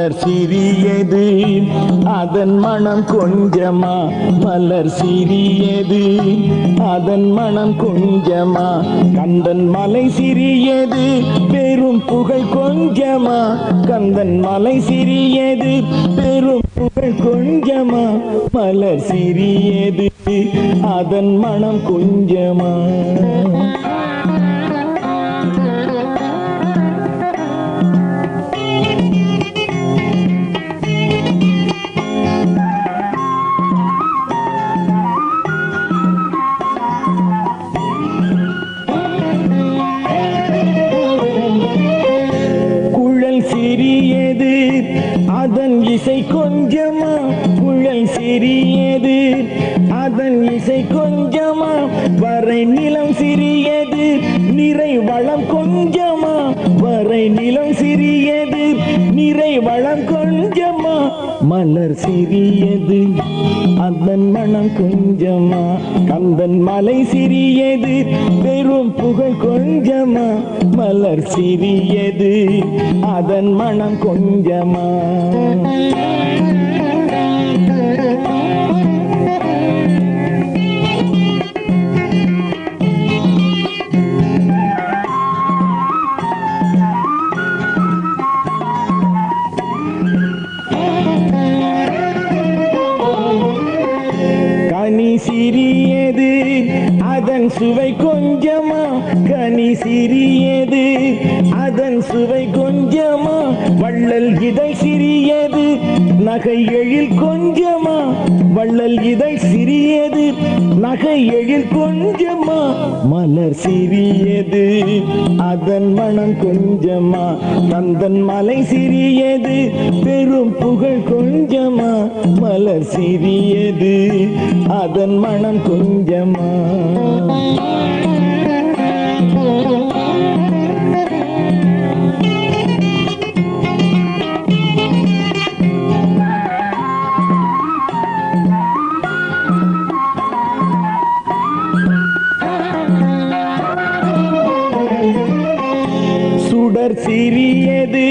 மலர் சிறியது. அதன் மனம் கொஞ்சமா? மலர் சிறியது. அதன் மனம் கொஞ்சமா? கந்தன் மலை சிறியது. பெரும் புகழ் கொஞ்சமா? கந்தன் மலை சிறியது. பெரும் புகழ் கொஞ்சமா? மலர் சிறியது. அதன் மனம் கொஞ்சமா? இசை கொஞ்சமா புழல் சிறியது. அதன் இசை கொஞ்சமா வரை நிலம் சிறியது. நிறை வளம் கொஞ்சமா வரை நிலம் சிறியது. நிறை வளம் கொஞ்சமா மலர் சிறியது அதன் மனம் கொஞ்சமா? கந்தன் மலை சிறியது பெரும் புகழ் கொஞ்சமா? மலர் சிறியது அதன் மனம் கொஞ்சமா? கனி சிறியது அதன் சுவை கொஞ்சமா கனி சிறியது அதன் சுவை கொஞ்சமா வள்ளல் இதை சிறியது நகை எழில் கொஞ்சமா வள்ளல் இதை சிறியது நகை எழில் கொஞ்சமா மலர் சிறியது. அதன் மனம் கொஞ்சமா கந்தன் மலை சிறியது பெரும் புகழ் கொஞ்சமா மலர் சிறியது அதன் மனம் கொஞ்சமா. சுடர் சிறியது.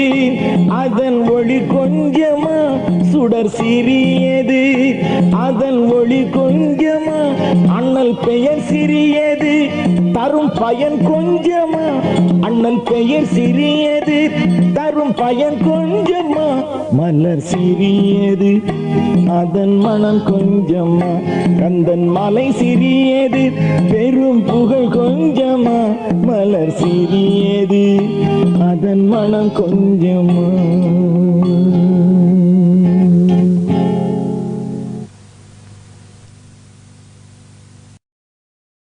அதன் ஒளி கொஞ்சமா சுடர் சிறியது. அதன் ஒளி கொஞ்சமா அண்ணல் பெயர் சிறியது. தரும் பயன் கொஞ்சமா அண்ணல் பெயர் சிறியது. தரும் பயன் கொஞ்சமா மலர் சிறியது. அதன் மனம் கொஞ்சமா கந்தன் மலை சிறியது. பெரும் புகழ் கொஞ்சமா மலர் சிறியது. என் மனம் கொஞ்சமா